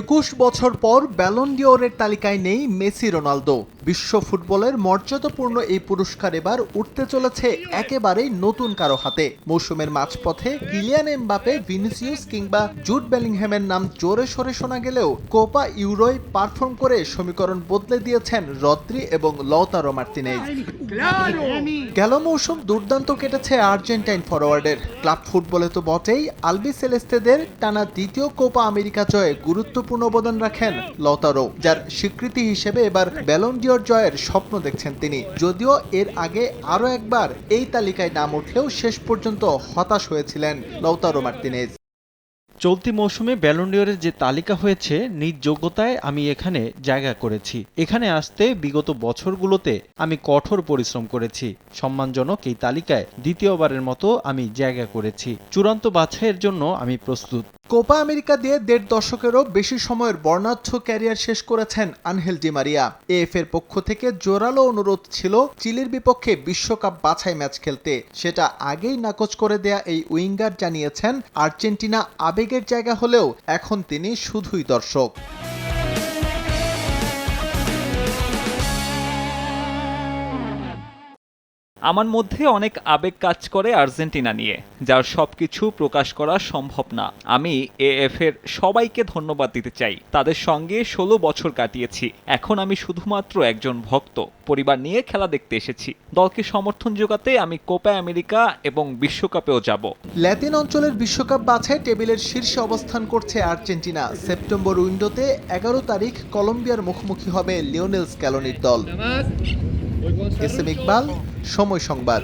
একুশ বছর পর ব্যালন ডিওরের তালিকায় নেই মেসি, রোনালদো। বিশ্ব ফুটবলের মর্যাদাপূর্ণ এই পুরস্কার এবার উঠতে চলেছে একেবারেই নতুন কারও হাতে। মৌসুমের মাঝপথে কিলিয়ান এমবাপে ভিনিসিয়াস কিংবা জুট বেলিংহ্যামের নাম জোরে সরে শোনা গেলেও কোপা ইউরোয় পারফর্ম করে সমীকরণ বদলে দিয়েছেন রদ্রি এবং লওতারো মার্তিনেজ গেল মৌসুম দুর্দান্ত কেটেছে আর্জেন্টাইন ফরওয়ার্ডের ক্লাব ফুটবলে তো বটেই, আলবি সেলেস্তেদের টানা দ্বিতীয় কোপা আমেরিকা জয়ে গুরুত্বপূর্ণ অবদান রাখেন লতারো যার স্বীকৃতি হিসেবে এবার ব্যালন ডিওর জয়ের স্বপ্ন দেখছেন তিনি। যদিও এর আগে আরও একবার এই তালিকায় নাম উঠলেও শেষ পর্যন্ত হতাশ হয়েছিলেন লৌতারো মার্তিনেজ। চলতি মৌসুমে ব্যালন্ডিয়রের যে তালিকা হয়েছে, নিজ যোগ্যতায় আমি এখানে জায়গা করেছি। এখানে আসতে বিগত বছরগুলোতে আমি কঠোর পরিশ্রম করেছি। সম্মানজনক এই তালিকায় দ্বিতীয়বারের মতো আমি জায়গা করেছি। চূড়ান্ত বাছাইয়ের জন্য আমি প্রস্তুত। কোপা আমেরিকা দিয়ে দেড় দশকেরও বেশি সময়ের বর্ণাঢ্য ক্যারিয়ার শেষ করেছেন আনহেল ডিমারিয়া এএফ এর পক্ষ থেকে জোরালো অনুরোধ ছিল চিলির বিপক্ষে বিশ্বকাপ বাছাই ম্যাচ খেলতে। সেটা আগেই নাকচ করে দেয়া এই উইঙ্গার জানিয়েছেন আর্জেন্টিনা। আবেগের জায়গা হলেও এখন তিনি শুধুই দর্শক। আমার মধ্যে অনেক আবেগ কাজ করে আর্জেন্টিনা নিয়ে, যার সব কিছু প্রকাশ করা সম্ভব না। আমি এএফ এর সবাইকে ধন্যবাদ দিতে চাই। তাদের সঙ্গে ষোলো বছর কাটিয়েছি। এখন আমি শুধুমাত্র একজন ভক্ত। পরিবার নিয়ে খেলা দেখতে এসেছি। দলকে সমর্থন যোগাতে আমি কোপা আমেরিকা এবং বিশ্বকাপেও যাব। ল্যাতিন অঞ্চলের বিশ্বকাপ বাছাই টেবিলের শীর্ষে অবস্থান করছে আর্জেন্টিনা। সেপ্টেম্বর উইন্ডোতে এগারো তারিখ কলম্বিয়ার মুখোমুখি হবে লিওনেল স্ক্যালোনির দল। এস এম ইকবাল সময় সংবাদ।